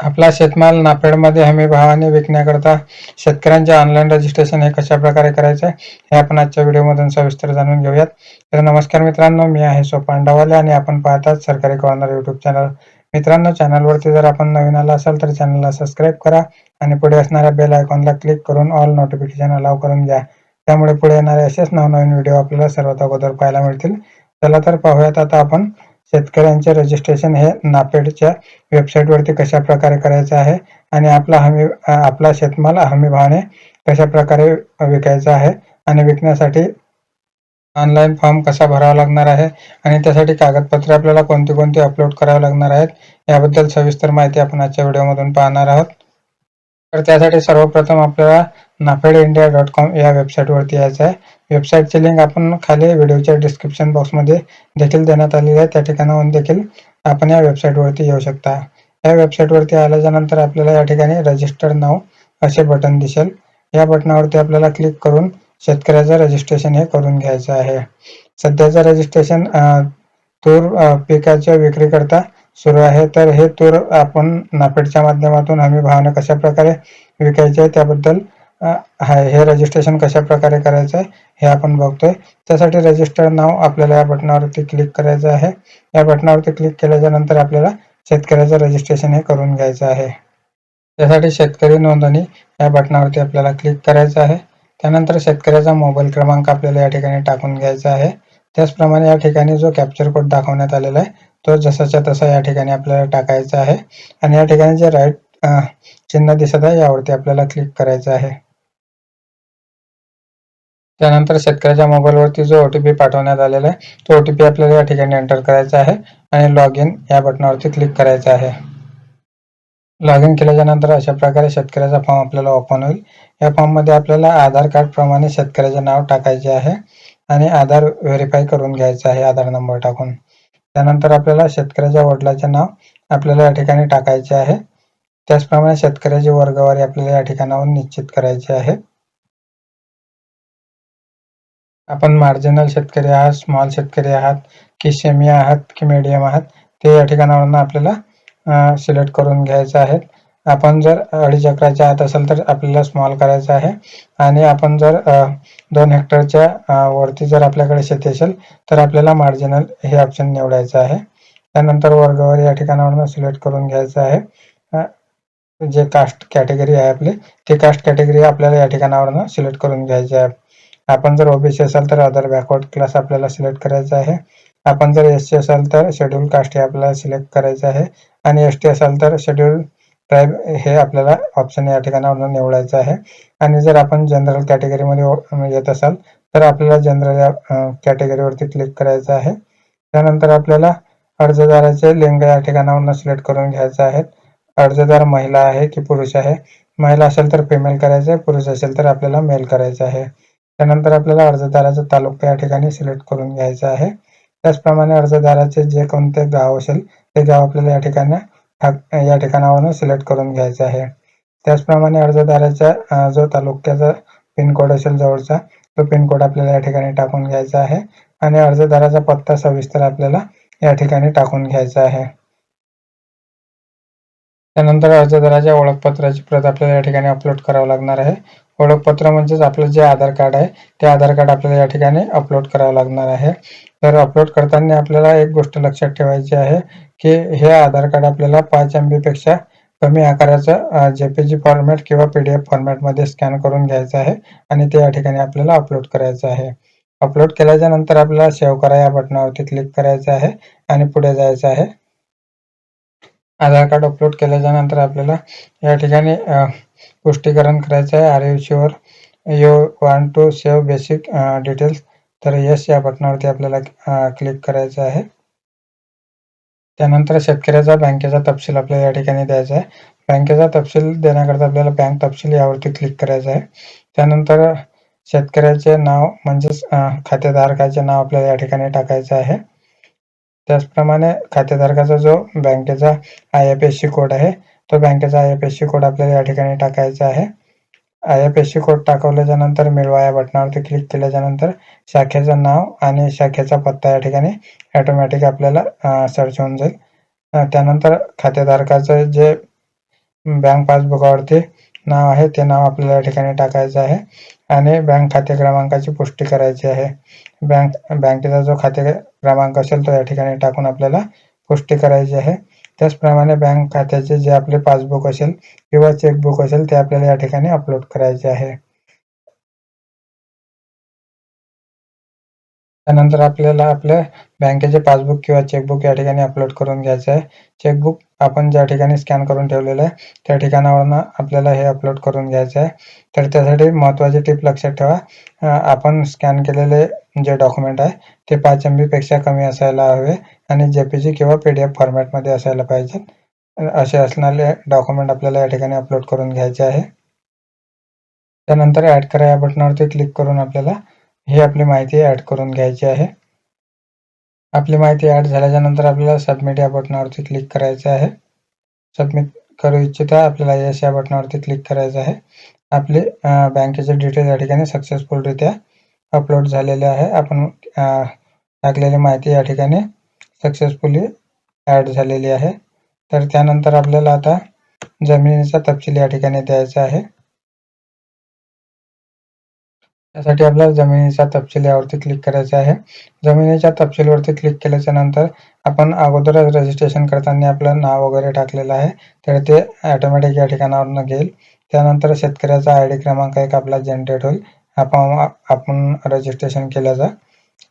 आपला शेतमाल नाफेडमध्ये हमी भावाने विकण्याकरता शेतकऱ्यांचे ऑनलाईन रजिस्ट्रेशन हे कशा प्रकारे करायचे हे आपण आजच्या व्हिडिओमधून सविस्तर जाणून घेऊयात. तर नमस्कार मित्रांनो मी आहे सोपान डवाले आणि आपण पाहतात सरकारी कॉर्नर युट्यूब चॅनल मित्रांनो चॅनलवरती जर आपण नवीन आला असाल तर चॅनलला सबस्क्राईब करा आणि पुढे असणाऱ्या बेल आयकॉनला क्लिक करून ऑल नोटिफिकेशन अलाव करून घ्या. त्यामुळे पुढे येणारे असेच नवनवीन व्हिडिओ आपल्याला सर्वात अगोदर पाहायला मिळतील. चला तर पाहूयात आता आपण शेतकऱ्यांचे रजिस्ट्रेशन हे नापेडच्या वेबसाईटवरती कशा प्रकारे करायचं आहे आणि आपला हमी आपला शेतमाल हमी भावाने कशा प्रकारे विकायचा आहे आणि विकण्यासाठी ऑनलाईन फॉर्म कसा भरावा लागणार आहे आणि त्यासाठी कागदपत्रे आपल्याला कोणती कोणती अपलोड करावे लागणार आहेत याबद्दल सविस्तर माहिती आपण आजच्या व्हिडिओमधून पाहणार आहोत. तर त्यासाठी सर्वप्रथम आपल्याला नाफेड इंडिया डॉट कॉम या वेबसाईटवरती यायचं आहे. वेबसाईटची लिंक आपण खाली व्हिडिओच्या डिस्क्रिप्शन बॉक्समध्ये देखील देण्यात आलेली आहे. त्या ठिकाणाहून देखील आपण या वेबसाईटवरती येऊ शकता. या वेबसाईटवरती आल्याच्यानंतर आपल्याला या ठिकाणी रजिस्टर नाव असे बटन दिसेल. या बटनावरती आपल्याला क्लिक करून शेतकऱ्याचं रजिस्ट्रेशन हे करून घ्यायचं आहे. सध्याचं रजिस्ट्रेशन तूर पिकाच्या विक्रीकरता सुरू आहे. तर हे तूर आपण नाफेडच्या माध्यमातून हमी भावाने कशा प्रकारे विकायचे त्याबद्दल आहे हे रजिस्ट्रेशन कशा प्रकारे करायचं आहे हे आपण बघतोय. त्यासाठी रजिस्टर नाव आपल्याला या बटनावरती क्लिक करायचं आहे. या बटनावरती क्लिक केल्याच्यानंतर आपल्याला शेतकऱ्याचं रजिस्ट्रेशन हे करून घ्यायचं आहे. त्यासाठी शेतकरी नोंदणी या बटनावरती आपल्याला क्लिक करायचं आहे. त्यानंतर शेतकऱ्याचा मोबाईल क्रमांक आपल्याला या ठिकाणी टाकून घ्यायचा आहे. त्याचप्रमाणे या ठिकाणी जो कॅप्चर कोड दाखवण्यात आलेला आहे तो जसाच्या तसा या ठिकाणी आपल्याला टाकायचा आहे. आणि या ठिकाणी जे राईट चिन्ह दिसत आहे यावरती आपल्याला क्लिक करायचं आहे. त्यानंतर शेतकऱ्याच्या मोबाईलवरती जो ओ टी पी पाठवण्यात आलेला आहे तो ओ टी पी आपल्याला या ठिकाणी एंटर करायचा आहे आणि लॉग इन या बटनावरती क्लिक करायचं आहे. लॉग इन केल्याच्यानंतर अशा प्रकारे शेतकऱ्याचा फॉर्म आपल्याला ओपन होईल. या फॉर्ममध्ये आपल्याला आधार कार्ड प्रमाणे शेतकऱ्याचे नाव टाकायचे आहे आणि आधार व्हेरीफाय करून घ्यायचं आहे आधार नंबर टाकून. त्यानंतर आपल्याला शेतकऱ्याच्या वडिलाचे नाव आपल्याला या ठिकाणी टाकायचे आहे. त्याचप्रमाणे शेतकऱ्याची वर्गवारी आपल्याला या ठिकाणाहून निश्चित करायची आहे. आपण मार्जिनल शेतकरी आहात स्मॉल शेतकरी आहात की सेमी आहात की मीडियम आहात ते या ठिकाणावरनं आपल्याला सिलेक्ट करून घ्यायचं आहे. आपण जर अडीच अकराच्या आत असेल तर आपल्याला स्मॉल करायचं आहे. आणि आपण जर दोन हेक्टरच्या वरती जर आपल्याकडे शेती असेल तर आपल्याला मार्जिनल हे ऑप्शन निवडायचं आहे. त्यानंतर वर्गावर या ठिकाणावरून सिलेक्ट करून घ्यायचं आहे. जे कास्ट कॅटेगरी आहे आपली ती कास्ट कॅटेगरी आपल्याला या ठिकाणावरनं सिलेक्ट करून घ्यायची आहे. आपण जर ओबीसी असाल तर अदर बॅकवर्ड क्लास आपल्याला सिलेक्ट करायचा आहे. आपण जर एस सी असाल तर शेड्यूल कास्ट हे आपल्याला सिलेक्ट करायचं आहे. आणि एस टी असाल तर शेड्यूल ट्राईब हे आपल्याला ऑप्शन या ठिकाणावरून निवडायचं आहे. आणि जर आपण जनरल कॅटेगरीमध्ये येत असाल तर आपल्याला जनरल या कॅटेगरीवरती क्लिक करायचं आहे. त्यानंतर आपल्याला अर्जदाराचे लिंग या ठिकाणावरून सिलेक्ट करून घ्यायचं आहे. अर्जदार महिला आहे की पुरुष आहे? महिला असेल तर फिमेल करायचं आहे. पुरुष असेल तर आपल्याला मेल करायचं आहे. त्यानंतर आपल्याला अर्जदाराचा तालुका या ठिकाणी सिलेक्ट करून घ्यायचा आहे. त्याचप्रमाणे अर्जदाराचे जे कोणते गाव असेल ते गाव आपल्याला या ठिकाणी या ठिकाणावरून सिलेक्ट करून घ्यायचं आहे. त्याचप्रमाणे अर्जदाराच्या जो तालुक्याचा पिनकोड असेल जवळचा तो पिनकोड आपल्याला या ठिकाणी टाकून घ्यायचा आहे. आणि अर्जदाराचा पत्ता सविस्तर आपल्याला या ठिकाणी टाकून घ्यायचा आहे. त्यानंतर अर्जदाराच्या ओळखपत्राची प्रत आपल्याला या ठिकाणी अपलोड करावं लागणार आहे. ओळखपत्र म्हणजेच आपलं जे आधार कार्ड आहे ते आधार कार्ड आपल्याला या ठिकाणी अपलोड करावं लागणार आहे. तर अपलोड करताना आपल्याला एक गोष्ट लक्षात ठेवायची आहे की हे आधार कार्ड आपल्याला पाच एमपेक्षा कमी आकाराचं जेपीजी फॉर्मॅट किंवा पीडीएफ फॉर्मॅटमध्ये स्कॅन करून घ्यायचं आहे आणि ते या ठिकाणी आपल्याला अपलोड करायचं आहे. अपलोड केल्याच्यानंतर आपल्याला सेव्ह करा या बटनावरती क्लिक करायचं आहे आणि पुढे जायचं आहे. आधार कार्ड अपलोड केल्याच्यानंतर आपल्याला या ठिकाणी पुष्टीकरण करायचं आहे. Are you sure you want to save basic details. तर यस या बटनावरती आपल्याला क्लिक करायचं आहे. त्यानंतर शेतकऱ्याचा बँकेचा तपशील आपल्याला या ठिकाणी द्यायचा आहे. बँकेचा तपशील देण्याकरता आपल्याला बँक तपशील यावरती क्लिक करायचं आहे. त्यानंतर शेतकऱ्याचे नाव म्हणजेच खातेधारकाचे नाव आपल्याला या ठिकाणी टाकायचं आहे. त्याचप्रमाणे खातेधारकाचा जो बँकेचा I F S C code आहे तो बँकेचा I F S C code आपल्याला या ठिकाणी टाकायचा आहे. I F S C code टाकवल्याच्यानंतर मिळवा या बटनावरती क्लिक केल्याच्यानंतर शाखेचं नाव आणि शाखेचा पत्ता या ठिकाणी ऑटोमॅटिक आपल्याला सर्च होऊन जाईल. त्यानंतर खातेधारकाचं जे बँक पासबुकावरती नाव आहे ते नाव आपल्याला या ठिकाणी टाकायचं आहे. आणि बँक खाते क्रमांकाची पुष्टी करायची आहे. बँक बँकेचा जो खाते क्रमांक असेल तो या ठिकाणी टाकून आपल्याला पुष्टी करायची आहे. त्याचप्रमाणे बँक खात्याचे जे आपले पासबुक असेल किंवा चेकबुक असेल ते आपल्याला या ठिकाणी अपलोड करायचे आहे. त्यानंतर आपल्याला आपल्या बँकेचे पासबुक किंवा चेकबुक या ठिकाणी अपलोड करून घ्यायचं आहे. चेकबुक आपण ज्या ठिकाणी स्कॅन करून ठेवलेलं आहे त्या ठिकाणावरून आपल्याला हे अपलोड करून घ्यायचं आहे. तर त्यासाठी महत्त्वाची टिप लक्षात ठेवा. आपण स्कॅन केलेले जे डॉक्युमेंट आहे ते पाच एम बीपेक्षा कमी असायला हवे आणि जे पी जी किंवा पी डी एफ फॉर्मॅटमध्ये असायला पाहिजेत असे असणारे डॉक्युमेंट आपल्याला या ठिकाणी अपलोड करून घ्यायचे आहे. त्यानंतर ॲड करा या बटनावरती क्लिक करून आपल्याला ही आपली माहिती ॲड करून घ्यायची आहे. आपली माहिती ॲड झाल्याच्यानंतर आपल्याला सबमिट या बटनावरती क्लिक करायचं आहे. सबमिट करू इच्छिता आपल्याला यस या बटनावरती क्लिक करायचं आहे. आपले बँकेचे डिटेल या ठिकाणी सक्सेसफुलरित्या अपलोड झालेले आहे. आपण टाकलेली माहिती या ठिकाणी सक्सेसफुली ॲड झालेली आहे. तर त्यानंतर आपल्याला आता जमिनीचा तपशील या ठिकाणी द्यायचा आहे. त्यासाठी आपल्याला जमिनीचा तपशील यावरती क्लिक करायचा आहे. जमिनीच्या तपशीलवरती क्लिक केल्याच्यानंतर आपण अगोदरच रजिस्ट्रेशन करताना आपलं नाव वगैरे टाकलेलं आहे. तर ते ऑटोमॅटिक या ठिकाणावरून घेईल. त्यानंतर शेतकऱ्याचा आय डी क्रमांक एक आपला जनरेट होईल. आपण आपण रजिस्ट्रेशन केल्याचा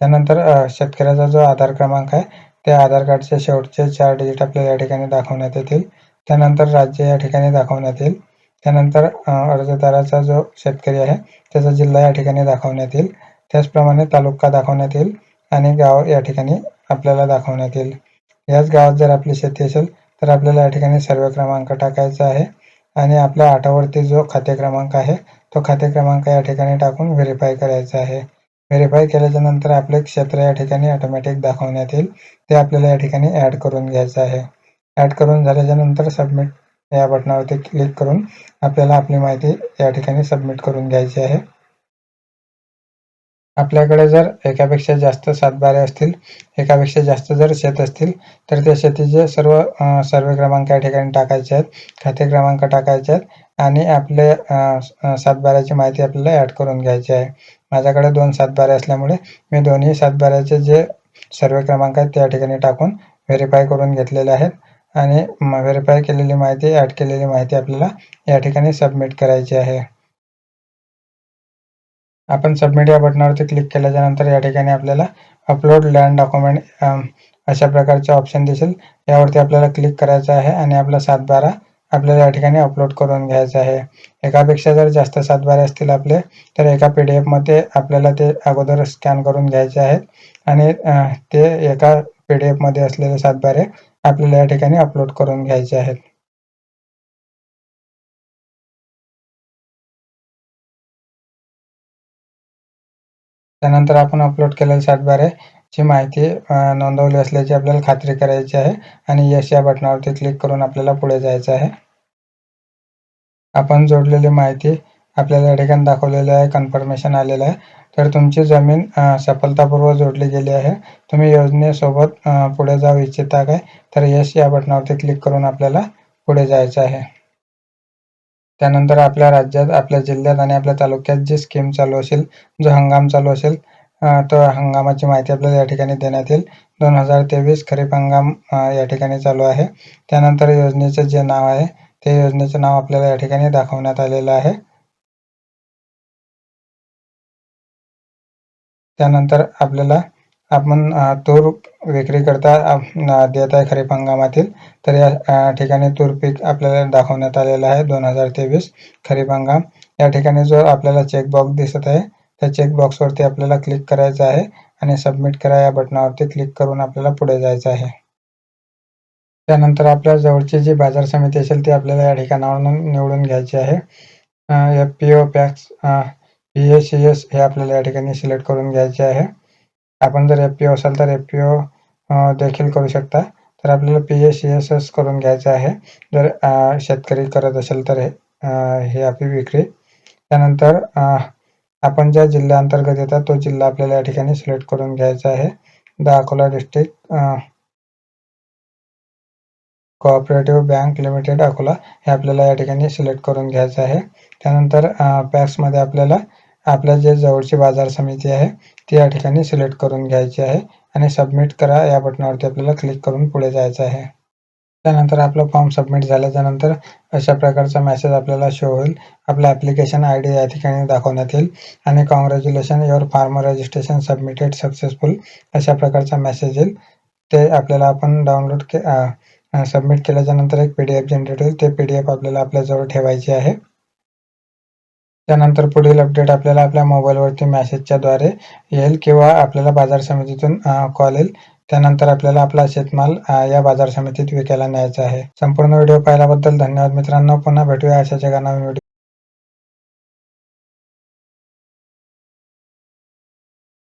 त्यानंतर शेतकऱ्याचा जो आधार क्रमांक आहे त्या आधार कार्डचे शेवटचे चार डिजिट आपल्याला या ठिकाणी दाखवण्यात येतील. त्यानंतर राज्य या ठिकाणी दाखवण्यात येईल. त्यानंतर अर्जदाराचा जो शेतकरी आहे त्याचा जिल्हा या ठिकाणी दाखवण्यात येईल. त्याचप्रमाणे तालुका दाखवण्यात येईल आणि गाव या ठिकाणी आपल्याला दाखवण्यात येईल. याच गावात जर आपली शेती असेल तर आपल्याला या ठिकाणी सर्व क्रमांक टाकायचा आहे आणि आपल्या आठावरती जो खाते क्रमांक आहे तो खाते क्रमांक या ठिकाणी टाकून व्हेरीफाय करायचा आहे. व्हेरीफाय केल्याच्यानंतर आपले क्षेत्र या ठिकाणी ऑटोमॅटिक दाखवण्यात येईल. ते आपल्याला या ठिकाणी ॲड करून घ्यायचं आहे. ॲड करून झाल्याच्यानंतर सबमिट या बटनावरती क्लिक करून आपल्याला आपली माहिती या ठिकाणी सबमिट करून घ्यायची आहे. आपल्याकडे जर एकापेक्षा जास्त सातबारे असतील एकापेक्षा जास्त जर शेत असतील तर त्या शेतीचे सर्व सर्वे क्रमांक या ठिकाणी टाकायचे आहेत खाते क्रमांक टाकायचे आहेत आणि आपले सातबाऱ्याची माहिती आपल्याला ॲड करून घ्यायची आहे. माझ्याकडे दोन सातबारे असल्यामुळे मी दोन्ही सातबाऱ्याचे जे सर्वे क्रमांक आहेत त्या ठिकाणी टाकून व्हेरीफाय करून घेतलेले आहेत. आणि व्हेरीफाय केलेली माहिती ॲड केलेली माहिती आपल्याला या ठिकाणी सबमिट करायची आहे. आपण सबमिट या बटनावरती क्लिक केल्याच्यानंतर या ठिकाणी आपल्याला अपलोड लँड डॉक्युमेंट अशा प्रकारचे ऑप्शन दिसेल. यावरती आपल्याला क्लिक करायचं आहे आणि आपला सातबारा आपल्याला या ठिकाणी अपलोड करून घ्यायचं आहे. एकापेक्षा जर जास्त सातबारे असतील आपले तर एका पी डी एफमध्ये आपल्याला ते अगोदर स्कॅन करून घ्यायचे आहेत. आणि ते एका पीडीएफमध्ये असलेले सातबारे आपल्याला या ठिकाणी अपलोड करून घ्यायचे आहेत. त्यानंतर आपण अपलोड केलेले सातबारे ची माहिती नोंदवली असल्याची आपल्याला खात्री करायची आहे आणि यश या बटनावरती क्लिक करून आपल्याला पुढे जायचं आहे. आपण जोडलेली माहिती आपल्याला या ठिकाणी दाखवलेलं आहे कन्फर्मेशन आलेलं आहे. तर तुमची जमीन सफलतापूर्वक जोडली गेली आहे. तुम्ही योजनेसोबत पुढे जाऊ इच्छिता काय? तर यश या बटनावरती क्लिक करून आपल्याला पुढे जायचं आहे. त्यानंतर आपल्या राज्यात आपल्या जिल्ह्यात आणि आपल्या तालुक्यात जी स्कीम चालू असेल जो हंगाम चालू असेल तो हंगामाची माहिती आपल्याला या ठिकाणी देण्यात येईल. दोन हजार तेवीस खरीप हंगाम या ठिकाणी चालू आहे. त्यानंतर योजनेचे जे नाव आहे ते योजनेचे नाव आपल्याला या ठिकाणी दाखवण्यात आलेलं आहे. त्यानंतर आपल्याला आपण तूर विक्रीकरता देत आहे खरीप हंगामातील. तर या ठिकाणी तूर पीक आपल्याला दाखवण्यात आलेलं आहे दोन हजार तेवीस खरीप हंगाम. या ठिकाणी जो आपल्याला चेकबॉक्स दिसत आहे त्या चेकबॉक्सवरती आपल्याला क्लिक करायचं आहे आणि सबमिट करा या बटनावरती क्लिक करून आपल्याला पुढे जायचं आहे. त्यानंतर आपल्या जवळची जी बाजार समिती असेल ती आपल्याला या ठिकाणावरून निवडून घ्यायची आहे. F P O PACS P S C S हे आपल्याला या ठिकाणी सिलेक्ट करून घ्यायचे आहे. आपण जर एफ पी ओ असाल तर एफ पी ओ देखील करू शकता. तर आपल्याला P S C S S करून घ्यायचं आहे. जर शेतकरी करत असेल तर हे आपली विक्री. त्यानंतर आपण ज्या जिल्ह्याअंतर्गत येतात तो जिल्हा आपल्याला या ठिकाणी सिलेक्ट करून घ्यायचा आहे. The Akola district cooperative bank limited Akola हे आपल्याला या ठिकाणी सिलेक्ट करून घ्यायचं आहे. त्यानंतर पॅक्समध्ये आपल्याला आपल्या जे जवळची बाजार समिती आहे ती या ठिकाणी सिलेक्ट करून घ्यायची आहे आणि सबमिट करा या बटनावरती आपल्याला क्लिक करून पुढे जायचं आहे. त्यानंतर आपला फॉर्म सबमिट झाल्याच्यानंतर अशा प्रकारचा मेसेज आपल्याला शो होईल. आपला ॲप्लिकेशन आय डी या ठिकाणी दाखवण्यात येईल आणि congratulation your farmer registration submitted successful अशा प्रकारचा मेसेज येईल. ते आपल्याला आपण डाउनलोड के सबमिट केल्याच्यानंतर एक पी डी एफ जनरेट होईल. ते पी डी एफ आपल्याला आपल्याजवळ ठेवायची आहे. त्यानंतर पुढील अपडेट आपल्याला आपल्या मोबाईलवरती मॅसेजच्या द्वारे येईल किंवा आपल्याला बाजार समितीतून कॉल येईल. त्यानंतर आपल्याला आपला शेतमाल या बाजार समितीत विकायला न्यायचा आहे. संपूर्ण व्हिडिओ पाहिल्याबद्दल धन्यवाद मित्रांनो. पुन्हा भेटूया अशाच एका नवीन व्हिडिओ